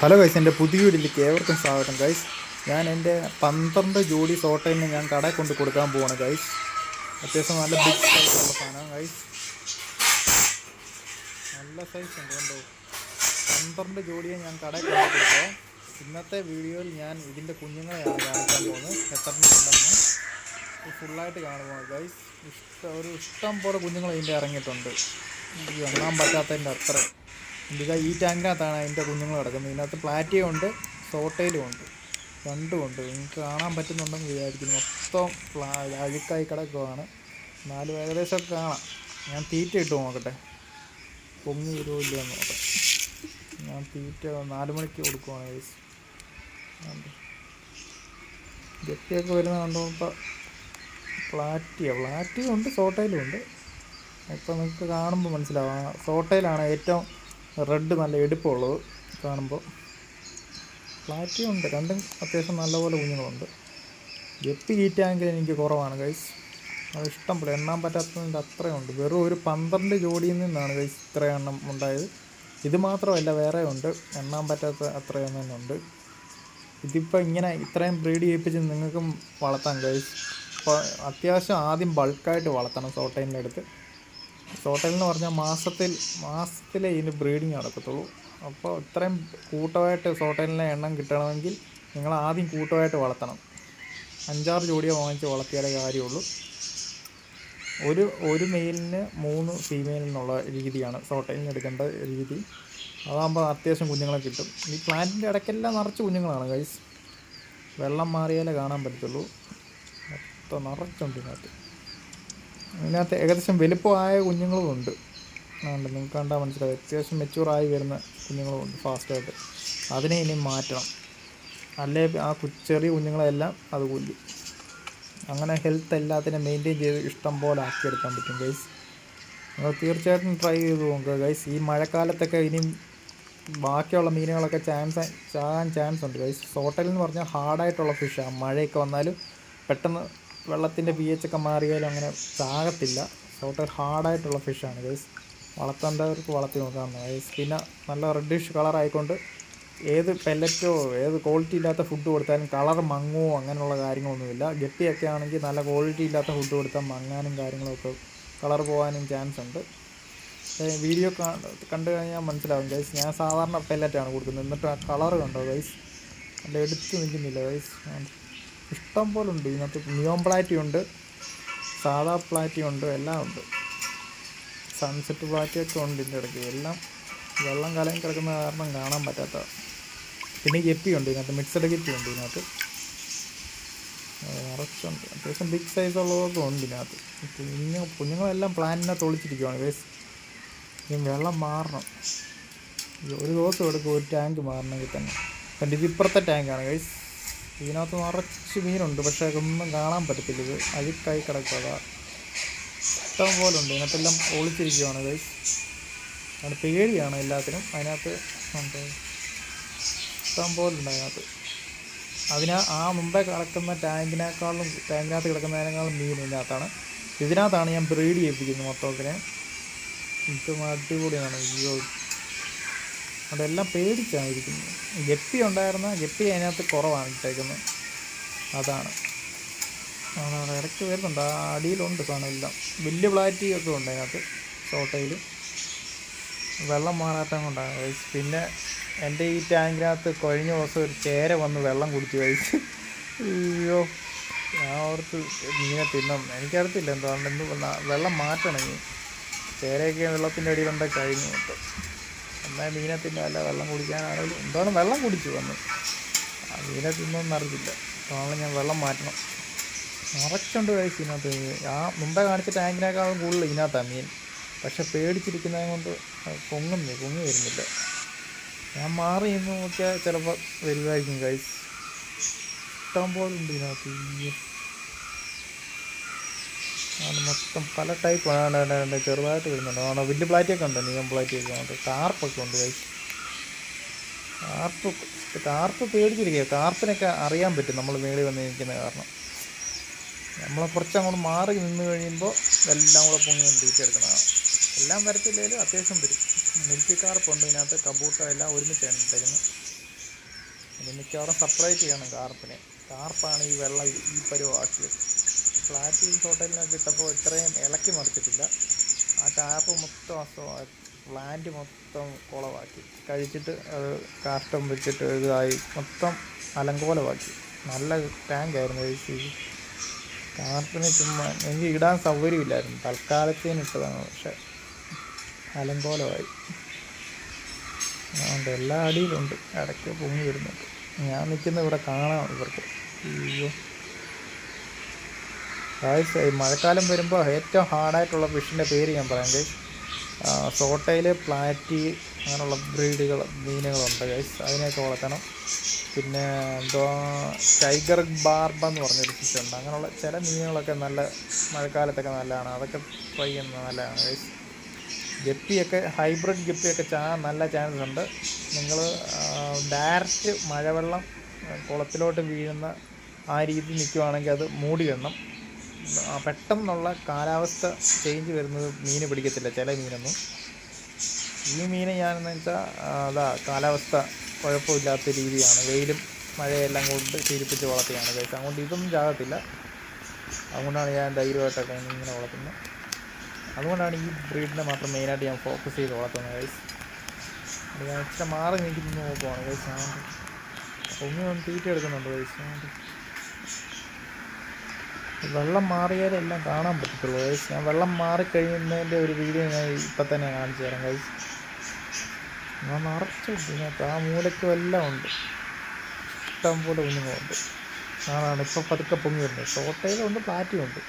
Hello guys എന്റെ പുതിയ വീട്ടിലേക്ക് ഏവർക്കും സ്വാഗതം ഗൈസ് ഞാൻ എന്റെ പന്ത്രണ്ട് ജോഡി സോട്ടയിന് ഞാൻ കടയിൽ കൊണ്ട് കൊടുക്കാൻ പോവാണ് ഗൈസ് അത്യാവശ്യം നല്ല ബിഗ് സൈസ് ഉള്ള സാധനം ഗൈസ് നല്ല സൈസ് ഉണ്ട് കണ്ടോ? പന്ത്രണ്ട് ജോഡിയെ ഞാൻ കടയിൽ കൊണ്ട് കൊടുക്കാം ഇന്നത്തെ വീഡിയോയിൽ ഞാൻ ഇതിന്റെ കുഞ്ഞുങ്ങളെയാണ് കാണിക്കാൻ പോകുന്നത്. എത്ര ഉണ്ടെന്ന് ഫുള്ളായിട്ട് കാണുമോ ഗൈസ് ഇഷ്ടം ഒരു ഇഷ്ടം പോലെ കുഞ്ഞുങ്ങൾ ഇതിന്റെ ഇറങ്ങിയിട്ടുണ്ട് എണ്ണാൻ പറ്റാത്തതിന്റെ അത്ര. ഇത് ഈ ടാങ്കിനകത്താണ് അതിന്റെ കുഞ്ഞുങ്ങൾ കിടക്കുന്നത്. ഇതിനകത്ത് പ്ലാറ്റിയും ഉണ്ട് സോട്ടയിലും ഉണ്ട് രണ്ടും ഉണ്ട്. നിങ്ങൾക്ക് കാണാൻ പറ്റുന്നുണ്ടെന്ന് വിചാരിക്കുന്നു. മൊത്തം പ്ലാ അഴുക്കായി കിടക്കുവാണ്. നാല് ഏകദേശമൊക്കെ കാണാം. ഞാൻ തീറ്റ ഇട്ട് നോക്കട്ടെ. പൊങ്ങി വരുമില്ല എന്ന് നോക്കാം ഞാൻ തീറ്റ നാല് മണിക്ക് കൊടുക്കുവാണ് ഗൈസ് ഗപ്പിയൊക്കെ വരുന്ന കണ്ടുകൊണ്ട് പ്ലാറ്റിയ പ്ലാറ്റിയും ഉണ്ട് സോട്ടയിലും ഉണ്ട്. ഇപ്പം നിങ്ങൾക്ക് കാണുമ്പോൾ മനസ്സിലാവും. സോട്ടയിലാണ് ഏറ്റവും റെഡ് നല്ല എടുപ്പുള്ളത് കാണുമ്പോൾ. പ്ലാറ്റിയും ഉണ്ട്. രണ്ടും അത്യാവശ്യം നല്ലപോലെ കുഞ്ഞുങ്ങളുണ്ട്. ഗപ്പി ഈറ്റാങ്കിൽ എനിക്ക് കുറവാണ് ഗൈസ് അത് ഇഷ്ടം പോലെ എണ്ണാൻ പറ്റാത്തതിന്റെ അത്രയുണ്ട് വെറും ഒരു പന്ത്രണ്ട് ജോഡിയിൽ നിന്നാണ് ഗൈസ് ഇത്ര എണ്ണം ഉണ്ടായത്. ഇത് മാത്രമല്ല വേറെ ഉണ്ട്. എണ്ണാൻ പറ്റാത്ത അത്രയും തന്നെ ഉണ്ട്. ഇതിപ്പോൾ ഇങ്ങനെ ഇത്രയും ബ്രീഡ് ചെയ്യിപ്പിച്ച് നിങ്ങൾക്കും വളർത്താം ഗൈസ് അപ്പോൾ അത്യാവശ്യം ആദ്യം ബൾക്കായിട്ട് വളർത്തണം സോട്ടൈന്റെ അടുത്ത് സോട്ടൈൽ എന്ന് പറഞ്ഞാൽ മാസത്തിൽ മാസത്തിലേ ഇതിന് ബ്രീഡിങ് നടക്കത്തുള്ളൂ. അപ്പോൾ ഇത്രയും കൂട്ടമായിട്ട് സോട്ടലിനെ എണ്ണം കിട്ടണമെങ്കിൽ നിങ്ങൾ ആദ്യം കൂട്ടമായിട്ട് വളർത്തണം. അഞ്ചാറ് ജോഡിയെ വാങ്ങിച്ച് വളർത്തിയാലേ കാര്യമുള്ളൂ. ഒരു ഒരു മെയിലിന് മൂന്ന് ഫീമെയിൽ എന്നുള്ള രീതിയാണ് സോട്ടലിന് എടുക്കേണ്ട രീതി. അതാകുമ്പോൾ അത്യാവശ്യം കുഞ്ഞുങ്ങളെ കിട്ടും. ഈ പ്ലാന്റിന്റെ ഇടയ്ക്കെല്ലാം നിറച്ച് കുഞ്ഞുങ്ങളാണ് ഗൈസ് വെള്ളം മാറിയാലേ കാണാൻ പറ്റത്തുള്ളൂ. മൊത്തം നിറച്ചുണ്ട് ഇതിനകത്ത്. ഇതിനകത്ത് ഏകദേശം വലുപ്പമായ കുഞ്ഞുങ്ങളും ഉണ്ട് അതുകൊണ്ട് നിങ്ങൾക്ക് കണ്ടാൽ മനസ്സിലാവും. അത്യാവശ്യം മെച്ചൂറായി വരുന്ന കുഞ്ഞുങ്ങളും ഉണ്ട് ഫാസ്റ്റായിട്ട് അതിനെ ഇനി മാറ്റണം. അല്ലേ ആ ചെറിയ കുഞ്ഞുങ്ങളെല്ലാം അത് കൊല്ലും. അങ്ങനെ ഹെൽത്ത് എല്ലാത്തിനെ മെയിന്റെയിൻ ചെയ്ത് ഇഷ്ടം പോലെ ആക്കിയെടുക്കാൻ പറ്റും ഗൈസ് നിങ്ങൾ തീർച്ചയായിട്ടും ട്രൈ ചെയ്ത് നോക്കുക ഗൈസ് ഈ മഴക്കാലത്തൊക്കെ ഇനി ബാക്കിയുള്ള മീനുകളൊക്കെ ചാൻസ് ചാകാൻ ചാൻസ് ഉണ്ട് ഗൈസ് സോട്ടൽ എന്ന് പറഞ്ഞാൽ ഹാർഡായിട്ടുള്ള ഫിഷാണ് മഴയൊക്കെ വന്നാലും പെട്ടെന്ന് വെള്ളത്തിന്റെ പി എച്ച് ഒക്കെ മാറിയാലും അങ്ങനെ ചാകത്തില്ല. സോട്ടൽ ഹാർഡായിട്ടുള്ള ഫിഷാണ് ഗൈസ് വളർത്തേണ്ടവർക്ക് വളർത്തി നോക്കാവുന്ന ഗൈസ് പിന്നെ നല്ല റെഡിഷ് കളറായിക്കൊണ്ട് ഏത് പെല്ലറ്റോ ഏത് ക്വാളിറ്റി ഇല്ലാത്ത ഫുഡ് കൊടുത്താലും കളർ മങ്ങുമോ അങ്ങനെയുള്ള കാര്യങ്ങളൊന്നുമില്ല ഗപ്പിയൊക്കെ ആണെങ്കിൽ നല്ല ക്വാളിറ്റി ഇല്ലാത്ത ഫുഡ് കൊടുത്താൽ മങ്ങാനും കാര്യങ്ങളൊക്കെ കളർ പോകാനും ചാൻസ് ഉണ്ട്. വീഡിയോ കണ്ടു കഴിഞ്ഞാൽ മനസ്സിലാവും ഗൈസ് ഞാൻ സാധാരണ പെല്ലറ്റാണ് കൊടുക്കുന്നത്. എന്നിട്ട് ആ കളർ കണ്ടോ ഗൈസ് അല്ല എടുത്ത് നിൽക്കുന്നില്ല ഗൈസ് ഇഷ്ടം പോലെ ഉണ്ട്. ഇതിനകത്ത് നിയോം പ്ലാറ്റി ഉണ്ട് സാധാ പ്ലാറ്റി ഉണ്ട് എല്ലാം ഉണ്ട്. സൺസെറ്റ് പ്ലാറ്റിയൊക്കെ ഉണ്ട് ഇതിന്റെ ഇടയ്ക്ക്. എല്ലാം വെള്ളം കലയും കിടക്കുന്ന കാരണം കാണാൻ പറ്റാത്ത പിന്നെ ഗപ്പി ഉണ്ട് ഇതിനകത്ത്. മിക്സഡ് ഗപ്പി ഉണ്ട് ഇതിനകത്ത്. നിറച്ചുണ്ട്. അത്യാവശ്യം ബിഗ് സൈസ് ഉള്ളതൊക്കെ ഉണ്ട് ഇതിനകത്ത്. കുഞ്ഞു കുഞ്ഞുങ്ങളെല്ലാം പ്ലാന്റിനകത്ത് ഒളിച്ചിരിക്കുവാണ്. വേസ് ഇനി വെള്ളം മാറണം. ഒരു ദിവസം എടുക്കും ഒരു ടാങ്ക് മാറണമെങ്കിൽ തന്നെ. എന്റെ ഇത് ഇപ്പുറത്തെ ടാങ്കാണ് ഗൈസ് ഇതിനകത്ത് നിറച്ച് മീനുണ്ട് പക്ഷേ ഒന്നും കാണാൻ പറ്റത്തില്ല. ഇത് അഴുക്കായി കിടക്കുക ഇഷ്ടം പോലെ ഉണ്ട്. ഇതിനകത്തെല്ലാം ഒളിച്ചിരിക്കുകയാണ് ഗൈസ് അവിടെ പേടിയാണ് എല്ലാത്തിനും. അതിനകത്ത് ഉണ്ട്. ഇഷ്ടം പോലെ ഉണ്ട് അതിനകത്ത്. അതിന് ആ മുമ്പേ കിടക്കുന്ന ടാങ്കിനേക്കാളും ടാങ്കിനകത്ത് കിടക്കുന്നതിനേക്കാളും മീൻ ഇതിനകത്താണ്. ഇതിനകത്താണ് ഞാൻ ബ്രീഡ് ചെയ്യിപ്പിക്കുന്നത് മൊത്തത്തിനെ ഇത് അടിപൊളിയാണ്. അയ്യോ അതെല്ലാം പേടിച്ചാണ് ഇരിക്കുന്നത് ഗപ്പി ഉണ്ടായിരുന്ന ഗപ്പി അതിനകത്ത് കുറവാണ് ഇട്ടേക്കുന്നത്. അതാണ്. ഇടയ്ക്ക് വരുന്നുണ്ട്. ആ അടിയിലുണ്ട് സാധനം എല്ലാം. വലിയ പ്ലാറ്റി ഒക്കെ ഉണ്ട് അതിനകത്ത് സോട്ടയിൽ. വെള്ളം മാറാത്തം കൊണ്ടാണ്. പിന്നെ എന്റെ ഈ ടാങ്കിനകത്ത് കഴിഞ്ഞ ദിവസം ഒരു ചേര വന്ന് വെള്ളം കുടിച്ച് കഴിച്ച് അയ്യോ. ഞാൻ ഓർത്ത് മീനെ തിന്നും. എനിക്കറിയത്തില്ല എന്താണ് എന്ത് വെള്ളം മാറ്റണം ഇനി. ചേരയൊക്കെ വെള്ളത്തിന്റെ അടിയിലുണ്ടെങ്കിൽ കഴിഞ്ഞു. മൊത്തം എന്നാൽ മീനെ തിന്നല്ല വെള്ളം കുടിക്കാനാണെങ്കിലും എന്താണ് വെള്ളം കുടിച്ചു വന്ന്. ആ മീനെ തിന്നൊന്നും അറിയില്ല അതുകൊണ്ട് ഞാൻ വെള്ളം മാറ്റണം. നിറച്ചുണ്ട് കഴിച്ച് ഇതിനകത്ത്. ആ മുണ്ട കാണിച്ച ടാങ്കിനേക്കാളും കൂടുതൽ ഇതിനകത്താണ് മീൻ. പക്ഷെ പേടിച്ചിരിക്കുന്നത് കൊണ്ട് പൊങ്ങുന്നു പൊങ്ങി വരുന്നില്ല. ഞാൻ മാറി നിന്ന് നോക്കിയാൽ ചിലപ്പോൾ വരുമായിരിക്കും കഴിച്ച് ഇഷ്ടം പോലെ ഉണ്ട് ഇതിനകത്ത്. ആണ് മൊത്തം പല ടൈപ്പ് ആണ്. ചെറുതായിട്ട് വരുന്നുണ്ട്. ആണോ വലിയ പ്ലാറ്റിയൊക്കെ ഉണ്ട്. നീയം പ്ലാറ്റിയൊക്കെ ഉണ്ട്. കാർപ്പൊക്കെ ഉണ്ട് കൈ കാർപ്പ് കാർപ്പ് പേടിച്ചിരിക്കുക. കാർപ്പിനൊക്കെ അറിയാൻ പറ്റും നമ്മൾ മേളിൽ വന്ന് നിൽക്കുന്ന കാരണം. നമ്മൾ കുറച്ചങ്ങോട്ട് മാറി നിന്ന് കഴിയുമ്പോൾ എല്ലാം കൂടെ പൊങ്ങി തീറ്റെടുക്കുന്നതാണ് എല്ലാം വരത്തില്ലേലും അത്യാവശ്യം വരും. മിൽക്കി കാർപ്പുണ്ട് ഇതിനകത്ത് കബൂട്ട എല്ലാം ഒരുമിച്ചാണ് ഇട്ടേക്കുന്നത്. ഇനി മിക്കവാറും സെപ്പറേറ്റ് ചെയ്യണം കാർപ്പിനെ കാർപ്പാണ് ഈ വെള്ളം ഈ പരുവാക്കിയത് ഫ്ലാറ്റ് ഹോട്ടലിനൊക്കെ ഇട്ടപ്പോൾ ഇത്രയും ഇളക്കി മറിച്ചിട്ടില്ല. ആ ടാപ്പ് മൊത്തം പ്ലാന്റ് മൊത്തം കുളമാക്കി കഴിച്ചിട്ട് അത് കാഷ്ടം വെച്ചിട്ട് ഇതായി. മൊത്തം അലങ്കോലമാക്കി. നല്ല ടാങ്കായിരുന്നു സി. കാർട്ടിന് ചുമ്മാ എനിക്ക് ഇടാൻ സൗകര്യമില്ലായിരുന്നു. തൽക്കാലത്തേന് ഇട്ടതാണ് പക്ഷെ അലങ്കോലമായി. അതുകൊണ്ട് എല്ലാ അടിയിലുണ്ട്. ഇടയ്ക്ക് പൊങ്ങി വരുന്നുണ്ട്. ഞാൻ നിൽക്കുന്ന ഇവിടെ കാണാം ഇവർക്ക്. അയ്യോ. ഗായ്സ് മഴക്കാലം വരുമ്പോൾ ഏറ്റവും ഹാർഡായിട്ടുള്ള ഫിഷിന്റെ പേര് ഞാൻ പറയാം ഗൈസ് സോട്ടയിൽ പ്ലാറ്റി അങ്ങനെയുള്ള ബ്രീഡുകൾ മീനുകളുണ്ട് ഗൈസ് അതിനെയൊക്കെ വളർത്തണം. പിന്നെ എന്തോ ടൈഗർ ബാർബ എന്ന് പറഞ്ഞൊരു ഫിഷ് ഉണ്ട്. അങ്ങനെയുള്ള ചില മീനുകളൊക്കെ നല്ല മഴക്കാലത്തൊക്കെ നല്ലതാണ്. അതൊക്കെ ട്രൈ ചെയ്യുന്നത് നല്ലതാണ് ഗൈസ് ഗപ്പിയൊക്കെ ഹൈബ്രിഡ് ഗപ്പിയൊക്കെ ചാ നല്ല ചാൻസ് ഉണ്ട്. നിങ്ങൾ ഡയറക്റ്റ് മഴവെള്ളം കുളത്തിലോട്ട് വീഴുന്ന ആ രീതി നിൽക്കുവാണെങ്കിൽ അത് മൂടി ആ, പെട്ടെന്നുള്ള കാലാവസ്ഥ ചേഞ്ച് വരുന്നത് മീൻ പിടിക്കത്തില്ല ചില മീനൊന്നും. ഈ മീൻ ഞാനെന്ന് വെച്ചാൽ അതാ കാലാവസ്ഥ കുഴപ്പമില്ലാത്ത രീതിയാണ്. വെയിലും മഴയെല്ലാം കൊണ്ട് ശീലിപ്പിച്ച് വളർത്തിയാണ് കഴിച്ചത് അതുകൊണ്ട് ഇതൊന്നും ചാകത്തില്ല. അതുകൊണ്ടാണ് ഞാൻ ധൈര്യമായിട്ടൊക്കെ ഇങ്ങനെ വളർത്തുന്നത് അതുകൊണ്ടാണ് ഈ ബ്രീഡിനെ മാത്രം മെയിനായിട്ട് ഞാൻ ഫോക്കസ് ചെയ്ത് വളർത്തുന്നത് ഗൈസ് ഞാൻ ഇച്ചിരി മാറി നിൽക്കുന്നു നോക്കുവാണ് ഗൈസ് ഞാൻ ഒന്നും തീറ്റ എടുക്കുന്നുണ്ട് ഗൈസ് വെള്ളം മാറിയാലേ എല്ലാം കാണാൻ പറ്റത്തുള്ളൂ ഗൈസ് ഞാൻ വെള്ളം മാറിക്കഴിയുന്നതിന്റെ ഒരു വീഡിയോ ഞാൻ ഇപ്പം തന്നെ കാണിച്ചു തരാം ഗൈസ് ഞാൻ നിറച്ചു ഇതിനകത്ത് ആ മൂലയ്ക്കും എല്ലാം ഉണ്ട്. ഇഷ്ടം പോലെ കുഞ്ഞുങ്ങളുണ്ട് അതാണ് ഇപ്പം പതുക്കെ പൊങ്ങി വരുന്നത്. ഷോട്ടയിലുണ്ട് പ്ലാറ്റും ഉണ്ട്.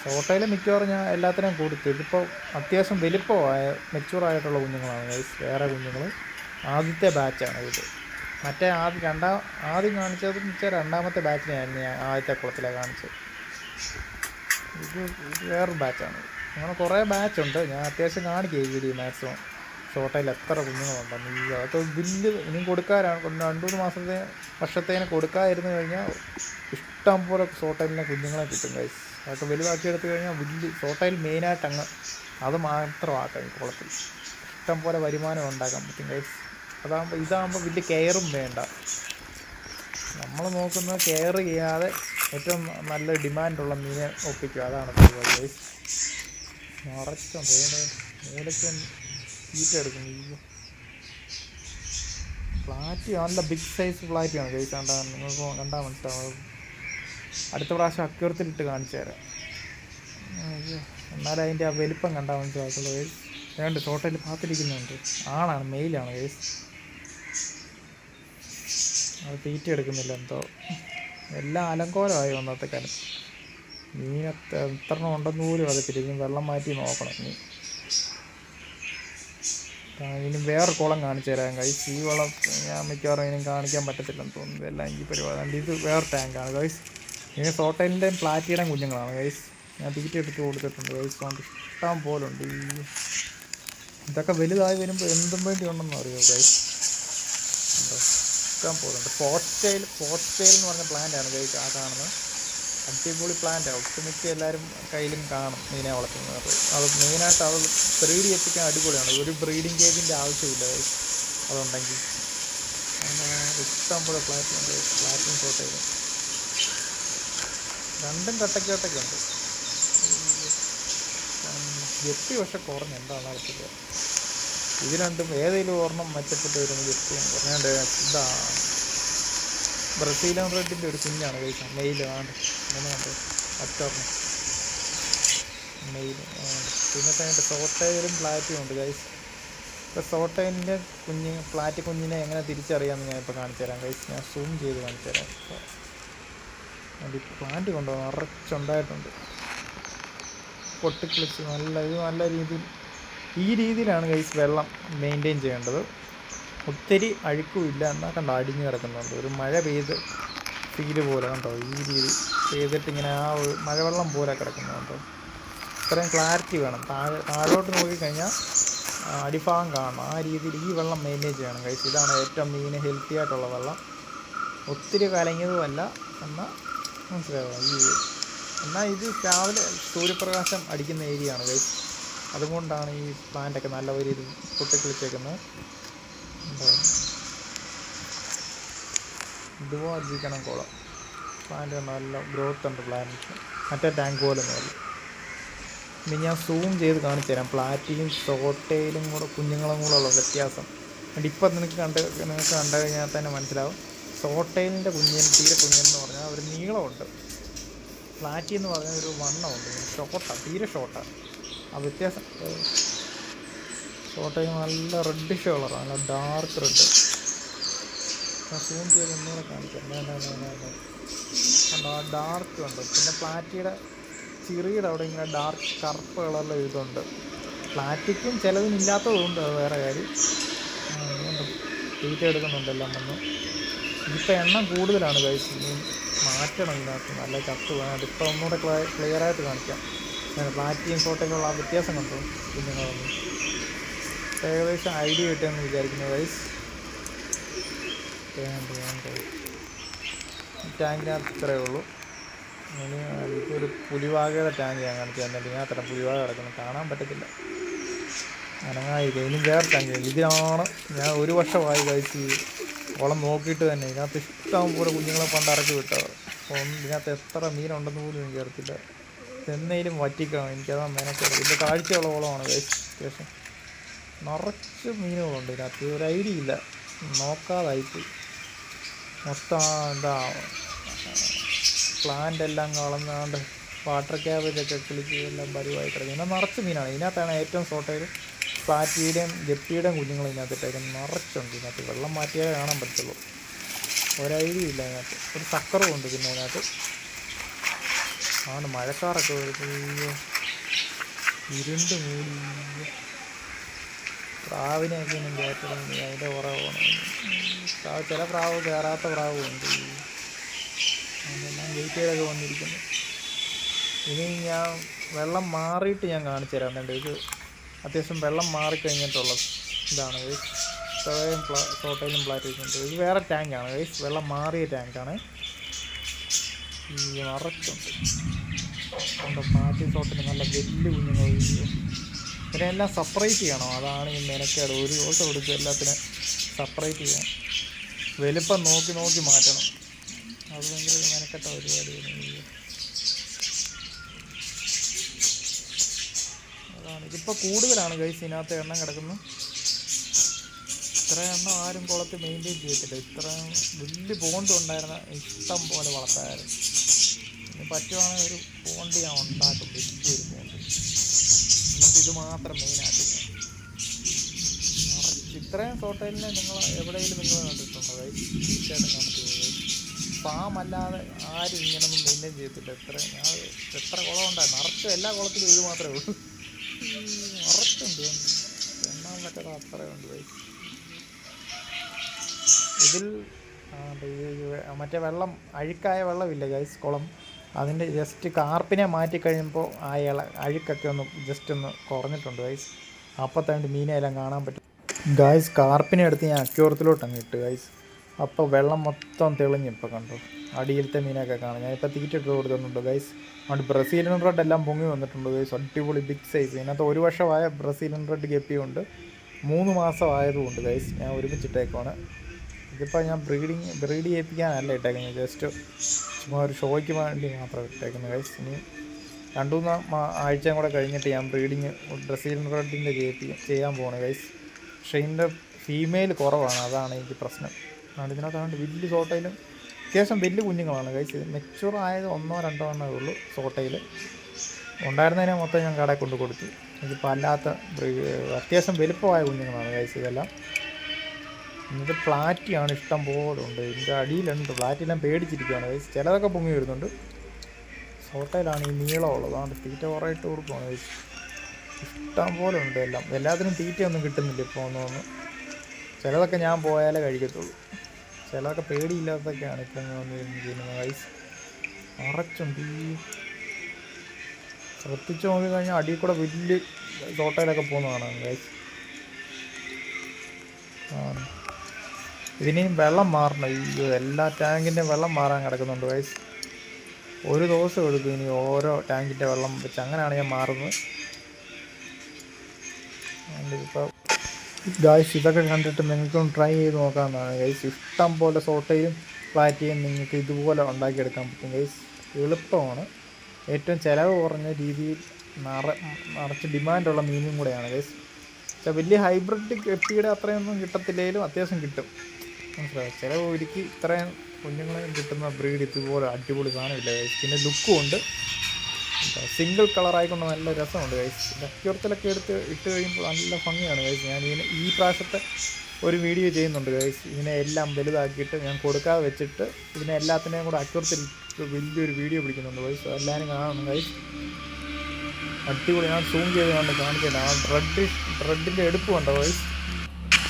ഷോട്ടയിൽ മിക്കവാറും ഞാൻ എല്ലാത്തിനെയും കൊടുത്തു ഇതിപ്പോൾ അത്യാവശ്യം വലിപ്പമായ മെച്ചൂറായിട്ടുള്ള കുഞ്ഞുങ്ങളാണ് ഗൈസ് വേറെ കുഞ്ഞുങ്ങൾ ആദ്യത്തെ ബാച്ചാണ് ഇത്. മറ്റേ ആദ്യം രണ്ടാം ആദ്യം കാണിച്ചത് വെച്ചാൽ രണ്ടാമത്തെ ബാച്ചിനെയായിരുന്നു ഞാൻ ആദ്യത്തെ കുളത്തിലെ കാണിച്ചത്. ഇത് വേറൊരു ബാച്ചാണ് അങ്ങനെ കുറേ ബാച്ചുണ്ട് ഞാൻ അത്യാവശ്യം കാണിക്കുക ഈ വീഡിയോ മാക്സിമം ഷോട്ടയിൽ എത്ര കുഞ്ഞുങ്ങളുണ്ടെന്ന് ഈ അതൊക്കെ വലിയ ഇനിയും കൊടുക്കാനാണ് രണ്ടു മൂന്ന് മാസത്തെ വർഷത്തേന് കൊടുക്കാതിരുന്നു കഴിഞ്ഞാൽ ഇഷ്ടം പോലെ ഷോട്ടയിലിനെ കുഞ്ഞുങ്ങളെ കിട്ടും കൈസ് അതൊക്കെ വലുതാക്കി എടുത്തു കഴിഞ്ഞാൽ വലിയ ഷോട്ടയിൽ മെയിനായിട്ട് അങ്ങ് അത് മാത്രമാക്കാം ഈ കുളത്തിൽ. ഇഷ്ടം പോലെ വരുമാനം ഉണ്ടാക്കാൻ പറ്റും ഗൈസ് അതാകുമ്പോൾ ഇതാകുമ്പോൾ വലിയ കെയറും വേണ്ട. നമ്മൾ നോക്കുന്ന കെയർ ചെയ്യാതെ ഏറ്റവും നല്ല ഡിമാൻഡുള്ള മീനെ ഒപ്പിക്കുക. അതാണ് പരിപാടി. നിറച്ചുണ്ട് മൂലയ്ക്ക് തീറ്റ എടുക്കും അയ്യോ. ഫ്ലാറ്റ് നല്ല ബിഗ് സൈസ് ഫ്ലാറ്റാണ് കണ്ടാൽ നിങ്ങൾക്ക് കണ്ടാൽ മനസ്സിലാവും. അടുത്ത പ്രാവശ്യം അക്യൂറത്തിലിട്ട് കാണിച്ചു തരാം. എന്നാലും അതിന്റെ ആ വലിപ്പം കണ്ടാൽ മനസ്സിലാക്കുള്ളൂ ഗൈസ് വേണ്ട ടോട്ടൽ പാത്തിരിക്കുന്നുണ്ട് ആണാണ് മെയിലാണ് ഗൈസ് അത് തീറ്റ എടുക്കുന്നില്ല എന്തോ. എല്ലാം അലങ്കോലമായി വന്നത്തെ കാലം. മീൻ എത്ര ഉണ്ടെന്ന് പോലും അറിയത്തില്ല. ഇനി വെള്ളം മാറ്റി നോക്കണം ഇനി. ഇനി വേറെ കുളം കാണിച്ചു തരാം ഗൈസ് ഈ വളം ഞാൻ മിക്കവാറും ഇനി കാണിക്കാൻ പറ്റത്തില്ലെന്ന് തോന്നുന്നു. എല്ലാം എനിക്ക് പരിപാടി ഇത് വേറെ ടാങ്കാണ് ഗൈസ് ഇനി സോട്ടലിന്റെയും പ്ലാറ്റിയുടെയും കുഞ്ഞുങ്ങളാണ് ഗൈസ് ഞാൻ തീറ്റ എടുത്ത് കൊടുത്തിട്ടുണ്ട് ഗൈസ് കൊണ്ട് ഇഷ്ടം പോലുണ്ട് ഈ ഇതൊക്കെ വലുതായി വരുമ്പോൾ എന്തും വേണ്ടി ഉണ്ടെന്ന് അറിയോ ഗൈസ്? ഇഷ്ടം പോകുന്നുണ്ട്. ഫോർട്ട് സ്റ്റൈൽ ഫോർട്ട് സ്റ്റൈൽ എന്ന് പറഞ്ഞ പ്ലാന്റ് ആണ് ഗൈസ് ആ കാണുന്നത്. അടിപൊളി പ്ലാന്റാണ് ഒട്ടുമിക്ക എല്ലാവരും കയ്യിലും കാണും മീനെ വളർത്തുന്നത്. അത് മെയിനായിട്ട് അത് ബ്രീഡ് എത്തിക്കാൻ അടിപൊളിയാണ്. ഒരു ബ്രീഡിങ് കേജിന്റെ ആവശ്യമില്ല. അതുണ്ടെങ്കിൽ. ഇഷ്ടംപോലെ ഇഷ്ടം പോലെ പ്ലാറ്റിനും ഫോട്ടോ ചെയ്തു. രണ്ടും കട്ടക്കോട്ടൊക്കെ ഉണ്ട് ഗപ്പി പക്ഷെ കുറഞ്ഞു. എന്താണ് അറിയത്തില്ല. ഇത് രണ്ടും ഏതെങ്കിലും ഒരെണ്ണം മെച്ചപ്പെട്ട് വരുന്നത് ഗപ്പിയാണ് പറഞ്ഞാണ്ട് ഇതാ ബ്രസീലിയൻ റെഡിന്റെ ഒരു കുഞ്ഞാണ് കഴിക്കാൻ മെയിൽ ആണ്. അങ്ങനെ മറ്റൊരെണ്ണം. മെയിൽ പിന്നെ കഴിഞ്ഞിട്ട് സോട്ടയിലും പ്ലാറ്റും ഉണ്ട് ഗൈസ്. ഇപ്പോൾ സോട്ടയിന്റെ കുഞ്ഞ് പ്ലാറ്റ് കുഞ്ഞിനെ എങ്ങനെ തിരിച്ചറിയാമെന്ന് ഞാൻ ഇപ്പോൾ കാണിച്ചു തരാം. ഗൈസ് ഞാൻ സൂം ചെയ്ത് കാണിച്ചു തരാം. ഇപ്പോൾ അതിന്റെ പ്ലാന്റ് കൊണ്ടുപോകാൻ നിറച്ചുണ്ടായിട്ടുണ്ട്. പൊട്ടിക്കിളിച്ച് നല്ല ഇത് നല്ല രീതിയിൽ ഈ രീതിയിലാണ് ഗൈസ് വെള്ളം മെയിന്റെയിൻ ചെയ്യേണ്ടത്. ഒത്തിരി അഴുക്കുമില്ല എന്നാൽ കണ്ടോ അടിഞ്ഞു കിടക്കുന്നുണ്ട്. ഒരു മഴ പെയ്ത് ഫീൽ പോലെ കണ്ടോ ഈ രീതി ചെയ്തിട്ട് ഇങ്ങനെ ആ മഴവെള്ളം പോലെ കിടക്കുന്നുണ്ടോ ഇത്രയും ക്ലാരിറ്റി വേണം. താഴെ താഴോട്ട് നോക്കിക്കഴിഞ്ഞാൽ അടിഭാഗം കാണണം. ആ രീതിയിൽ ഈ വെള്ളം മെയിന്റെയിൻ ചെയ്യണം കഴിച്ച് ഇതാണ് ഏറ്റവും മീൻ ഹെൽത്തി ആയിട്ടുള്ള വെള്ളം. ഒത്തിരി കലങ്ങിയതുമല്ല എന്നാൽ മനസ്സിലാവുക. ഈ എന്നാൽ ഇത് രാവിലെ സൂര്യപ്രകാശം അടിക്കുന്ന ഏരിയയാണ് ഗൈസ് അതുകൊണ്ടാണ് ഈ പ്ലാന്റൊക്കെ നല്ല രീതിയിൽ പൊട്ടിക്കിളിച്ചേക്കുന്നത്. ഇരിക്കണം കുളം. പ്ലാന്റ് നല്ല ഗ്രോത്ത് ഉണ്ട് പ്ലാന്റ് മറ്റേ ടാങ്ക് പോലെ ഒന്നുമല്ല ഇനി ഞാൻ സൂം ചെയ്ത് കാണിച്ചു തരാം. പ്ലാറ്റിലും ഷോട്ടയിലും കൂടെ കുഞ്ഞുങ്ങളും കൂടെ ഉള്ള വ്യത്യാസം. അതുകൊണ്ട് ഇപ്പം നിനക്ക് കണ്ട് നിങ്ങൾക്ക് കണ്ടു കഴിഞ്ഞാൽ തന്നെ മനസ്സിലാവും. സോട്ടയിലിന്റെ കുഞ്ഞിന് തീരെ കുഞ്ഞെന്ന് പറഞ്ഞാൽ ഒരു നീളമുണ്ട്. ഫ്ലാറ്റി എന്ന് പറഞ്ഞാൽ ഒരു വണ്ണമുണ്ട്. ഷോർട്ടാണ് തീരെ ഷോർട്ടാണ് ആ വ്യത്യാസം. ഷോർട്ടയിൽ നല്ല റെഡിഷ് കളറാണ് നല്ല ഡാർക്ക് റെഡ് സൂം ചെയ്ത് ഒന്നുകൂടെ കാണിക്കാം. ആ ഡാർക്ക് ഉണ്ട്. പിന്നെ പ്ലാറ്റിയുടെ ചിറിയുടെ അവിടെ ഇങ്ങനെ ഡാർക്ക് കറുപ്പ് കളറിൽ ഇതുണ്ട്. പ്ലാറ്റിക്കും ചിലതിനില്ലാത്തതുണ്ട് അത് വേറെ കാര്യം. തീറ്റ എടുക്കുന്നുണ്ടല്ലോ വന്ന്. ഇപ്പം എണ്ണം കൂടുതലാണ് കഴിച്ച് മാറ്റണം ഇതിനകത്ത്. നല്ല ചത്ത് വേണം അതിപ്പോൾ ഒന്നുകൂടെ ക്ലിയർ ആയിട്ട് കാണിക്കാം. പ്ലാറ്റിയും ആ വ്യത്യാസം കണ്ടു. കുഞ്ഞുങ്ങളൊന്നും ഏകദേശം ഐഡിയ കിട്ടുമെന്ന് വിചാരിക്കുന്നു വൈസ് ടാങ്കിനകത്ത് ഇത്രയേ ഉള്ളൂ. ഇനി ഒരു പുലിവാകയുടെ ടാങ്ക് ഞാൻ കാണിച്ചു തന്നെ ഇതിനകത്തല്ല പുലിവാക കിടക്കുന്നു. കാണാൻ പറ്റത്തില്ല. അനങ്ങായില്ല ഇനി വേറെ ടാങ്ക് ഇതിനാണ് ഞാൻ ഒരു വർഷമായി കഴിച്ച് കുളം നോക്കിയിട്ട് തന്നെ. ഇതിനകത്ത് ഇഷ്ടം പോലെ കുഞ്ഞുങ്ങളെ പണ്ട് ഇറക്കി വിട്ടത് അപ്പം ഇതിനകത്ത് എത്ര മീനുണ്ടെന്ന് പോലും എനിക്ക് അറിയത്തില്ല. എന്നേലും വറ്റിക്കണം. എനിക്കതാ മെനക്കെടും ഇതിന്റെ കാഴ്ചയുള്ള കുളമാണ് അത്യാവശ്യം നിറച്ച് മീനുകളുണ്ട് ഇതിനകത്ത്. ഒരു ഐഡിയ ഇല്ല. നോക്കാതായിപ്പോയി മൊത്തം എന്താ പ്ലാന്റ് എല്ലാം കളന്നാണ്ട് വാട്ടർ ക്യാബേജൊക്കെ കിളിച്ച് എല്ലാം പരിവായി കിടക്കും എന്നാൽ നിറച്ച് മീനാണ്. ഇതിനകത്താണ് ഏറ്റവും ഷോർട്ടേജ് പ്ലാറ്റിയുടെയും ഗപ്പിയുടെയും കുഞ്ഞുങ്ങൾ ഇതിനകത്തിട്ടേക്കും നിറച്ചുണ്ട് ഇതിനകത്ത്. വെള്ളം മാറ്റിയാലേ കാണാൻ പറ്റുള്ളൂ ഒരു ഐഡിയ ഇല്ല അതിനകത്ത് ഒരു സക്കറും ഉണ്ട് പിന്നെ അതിനകത്ത് ആണ്. മഴക്കാറൊക്കെ വരുത്തയ്യോ ഇരുണ്ട് മൂടി. പ്രാവിനെയൊക്കെ ഒന്നും കയറ്റണമെങ്കിൽ അതിന്റെ പുറകെ പോകണം. പ്രാവ് ചില പ്രാവ് കയറാത്ത പ്രാവും ഉണ്ട്. അതെല്ലാം വെയിറ്റ് ചെയ്തൊക്കെ വന്നിരിക്കുന്നു. ഇനി ഞാൻ വെള്ളം മാറിയിട്ട് ഞാൻ കാണിച്ചു തരാം. എന്റെ ഇത് അത്യാവശ്യം വെള്ളം മാറിക്കഴിഞ്ഞിട്ടുള്ള ഇതാണ്. ഗൈസ് ഇത്രയും പ്ലാ തോട്ടയിലും പ്ലാറ്റിക്കുണ്ട് ഇത് വേറെ ടാങ്കാണ് ഗൈസ് വെള്ളം മാറിയ ടാങ്കാണ് ഈ നിറച്ചുണ്ട് കൊണ്ട് പാറ്റി തോട്ടിന് നല്ല വലിയ കുഞ്ഞുങ്ങൾ ഇതിനെല്ലാം സെപ്പറേറ്റ് ചെയ്യണം. അതാണ് ഈ മെനക്കേട്. ഒരു ദിവസം കൊടുത്ത് എല്ലാത്തിനും സെപ്പറേറ്റ് ചെയ്യണം. വലുപ്പം നോക്കി നോക്കി മാറ്റണം. അത് ഭയങ്കര മെനക്കെട്ട പരിപാടിയാണ് ഈ അതാണ്. ഇതിപ്പോൾ കൂടുതലാണ് കൈസ് ഇതിനകത്ത് എണ്ണം കിടക്കുന്നു. ഇത്ര എണ്ണം ആരും കുളത്തിൽ മെയിന്റെയിൻ ചെയ്യത്തില്ല. ഇത്ര വലിയ ബോണ്ട് ഉണ്ടായിരുന്ന ഇഷ്ടം പോലെ വളർത്തായിരുന്നു. ഇനി പറ്റുവാണെങ്കിൽ ഒരു ബോണ്ട് ഞാൻ ഉണ്ടാക്കും. വലിയൊരു ബോണ്ട് ഇത് മാത്രം മെയിനായിട്ട് ഇത്രയും സോട്ടയിലിനെ നിങ്ങൾ എവിടെയെങ്കിലും നിങ്ങൾ കണ്ടിട്ടുണ്ടോ? തീർച്ചയായിട്ടും നമുക്ക് ഫാം അല്ലാതെ ആരും ഇങ്ങനൊന്നും മെയിന്റെയിൻ ചെയ്യത്തില്ല. എത്ര ഞാൻ എത്ര കുളം ഉണ്ടായിരുന്നു നിറച്ചും എല്ലാ കുളത്തിലും ഇത് മാത്രമേ ഉള്ളൂ. നിറച്ചുണ്ട് എണ്ണാൻ പറ്റാത്ത അത്രയും ഉണ്ട്? ദേ മറ്റേ വെള്ളം അഴുക്കായ വെള്ളമില്ല ഗൈസ് കുളം? അതിന്റെ ജസ്റ്റ് കാർപ്പിനെ മാറ്റി കഴിയുമ്പോൾ ആ ഇള അഴുക്കൊക്കെ ഒന്ന് ജസ്റ്റ് ഒന്ന് കുറഞ്ഞിട്ടുണ്ട് ഗൈസ് അപ്പത്തണ്ട് മീനെ മീനെല്ലാം കാണാൻ പറ്റും. ഗൈസ് കാർപ്പിനെ എടുത്ത് ഞാൻ അക്യൂറത്തിലോട്ട് അങ്ങ് ഇട്ട് ഗൈസ് അപ്പോൾ വെള്ളം മൊത്തം തെളിഞ്ഞു ഇപ്പോൾ കണ്ടു? അടിയിലത്തെ മീനൊക്കെ കാണാം. ഞാനിപ്പോൾ തീറ്റ ഇട്ട് കൊടുക്കുന്നുണ്ട് ഗൈസ് അതുകൊണ്ട് ബ്രസീലിയൻ റെഡ് എല്ലാം പൊങ്ങി വന്നിട്ടുണ്ട് ഗൈസ് അടിപൊളി ബിഗ് സൈസ് ഇതിനകത്ത് ഒരു വർഷമായ ബ്രസീലിയൻ റെഡ് ഗപ്പിയുണ്ട്. മൂന്ന് മാസം ആയതുകൊണ്ട് ഗൈസ് ഞാൻ ഒരുമിച്ചിട്ടേക്കുവാണ്. ഇതിപ്പോൾ ഞാൻ ബ്രീഡിങ് ബ്രീഡ് ചെയ്യിപ്പിക്കാനല്ല ഇട്ടേക്കുന്നത്. ജസ്റ്റ് ചുമ്മാ ഒരു ഷോയ്ക്ക് വേണ്ടി മാത്രം ഇട്ടേക്കുന്നത്. ഗൈസ് ഇനി രണ്ടു മൂന്ന് ആഴ്ചയും കൂടെ കഴിഞ്ഞിട്ട് ഞാൻ ബ്രീഡിങ് ബ്രസീലിയൻ റെഡിന്റെ ചെയ്യിപ്പിക്കും ചെയ്യാൻ പോവാണ്. ഗൈസ് പക്ഷേ ഇതിന്റെ ഫീമെയിൽ കുറവാണ്. അതാണ് എനിക്ക് പ്രശ്നം. അതുകൊണ്ട് ഇതിനകത്താണ്ട് വലിയ സോട്ടയിലും അത്യാവശ്യം വലിയ കുഞ്ഞുങ്ങളാണ്. ഗൈസ് മെച്ചൂർ ആയത് ഒന്നോ രണ്ടോ എണ്ണേ ഉള്ളൂ സോട്ടയിൽ ഉണ്ടായിരുന്നതിനെ മൊത്തം ഞാൻ കടയിൽ കൊണ്ട് കൊടുത്തു ഇതിപ്പോൾ അല്ലാത്ത അത്യാവശ്യം വലുപ്പമായ കുഞ്ഞുങ്ങളാണ്. ഇതെല്ലാം എന്നിട്ട് പ്ലാറ്റിയാണ് ഇഷ്ടം പോലെ ഉണ്ട് ഇതിന്റെ അടിയിലുണ്ട്. പ്ലാറ്റെല്ലാം പേടിച്ചിരിക്കുകയാണ്. ഗൈസ് ചിലതൊക്കെ പൊങ്ങി വരുന്നുണ്ട്. സോട്ടയിലാണ് ഈ നീളമുള്ളത്. അതുകൊണ്ട് തീറ്റ കുറേ ഇട്ട് കൊടുക്കുകയാണ് ഗൈസ് ഇഷ്ടം പോലെ ഉണ്ട് എല്ലാം. എല്ലാത്തിനും തീറ്റയൊന്നും കിട്ടുന്നില്ല ഇപ്പോൾ ഒന്ന് ഒന്ന്. ചിലതൊക്കെ ഞാൻ പോയാലേ കഴിക്കത്തുള്ളൂ. ചിലതൊക്കെ പേടിയില്ലാത്തതൊക്കെയാണ് ഇപ്പം ഞാൻ വന്ന് ചെയ്യുന്നത് ഗൈസ് നിറച്ചുണ്ട് ഈ ശ്രദ്ധിച്ച് നോക്കി കഴിഞ്ഞാൽ അടിയിൽ കൂടെ വലിയ തോട്ടയിലൊക്കെ പോകുന്നതാണ് ഗൈസ് ആണ് ഇതിനെയും വെള്ളം മാറണം. അയ്യോ എല്ലാ ടാങ്കിന്റെയും വെള്ളം മാറാൻ കിടക്കുന്നുണ്ട് വൈസ് ഒരു ദിവസം എടുക്കും ഇനി ഓരോ ടാങ്കിന്റെ വെള്ളം വെച്ച്. അങ്ങനെയാണ് ഞാൻ മാറുന്നത്. ഇപ്പോൾ ഗായ്സ് ഇതൊക്കെ കണ്ടിട്ട് നിങ്ങൾക്കും ട്രൈ ചെയ്ത് നോക്കാവുന്നതാണ് ഗൈസ് ഇഷ്ടം പോലെ സോട്ടയും പ്ലാറ്റിയും നിങ്ങൾക്ക് ഇതുപോലെ ഉണ്ടാക്കിയെടുക്കാൻ പറ്റും ഗൈസ് എളുപ്പമാണ്. ഏറ്റവും ചിലവ് കുറഞ്ഞ രീതിയിൽ നിറ നിറച്ച് ഡിമാൻഡുള്ള മീനും കൂടെയാണ് ഗൈസ് പക്ഷേ വലിയ ഹൈബ്രിഡ് കെട്ടിയുടെ അത്രയൊന്നും കിട്ടത്തില്ലെങ്കിലും അത്യാവശ്യം കിട്ടും. മനസ്സിലായോ ചില ഒരുക്കി ഇത്രയും കുഞ്ഞുങ്ങളെ കിട്ടുന്ന ബ്രീഡ് ഇതുപോലെ അടിപൊളി സാധനമില്ല ഗൈസ് പിന്നെ ലുക്കും ഉണ്ട്. സിംഗിൾ കളറായിക്കൊണ്ട് നല്ല രസമുണ്ട് ഗൈസ് അക്യൂർത്തിലൊക്കെ എടുത്ത് ഇട്ട് കഴിയുമ്പോൾ നല്ല ഭംഗിയാണ് ഗൈസ് ഞാൻ ഇതിന് ഈ പ്രാവശ്യത്തെ ഒരു വീഡിയോ ചെയ്യുന്നുണ്ട് ഗൈസ് ഇതിനെ എല്ലാം വലുതാക്കിയിട്ട് ഞാൻ കൊടുക്കാതെ വെച്ചിട്ട് ഇതിനെ എല്ലാത്തിനെയും കൂടെ അക്യൂർത്തിൽ വലിയൊരു വീഡിയോ പിടിക്കുന്നുണ്ട് ഗൈസ് എല്ലാവരും കാണണം ഗൈസ് അടിപൊളി. ഞാൻ സൂം ചെയ്ത് കാണിക്കുന്നത് ആ റെഡ് റെഡിന്റെ എടുപ്പ് കണ്ടോ ഗൈസ്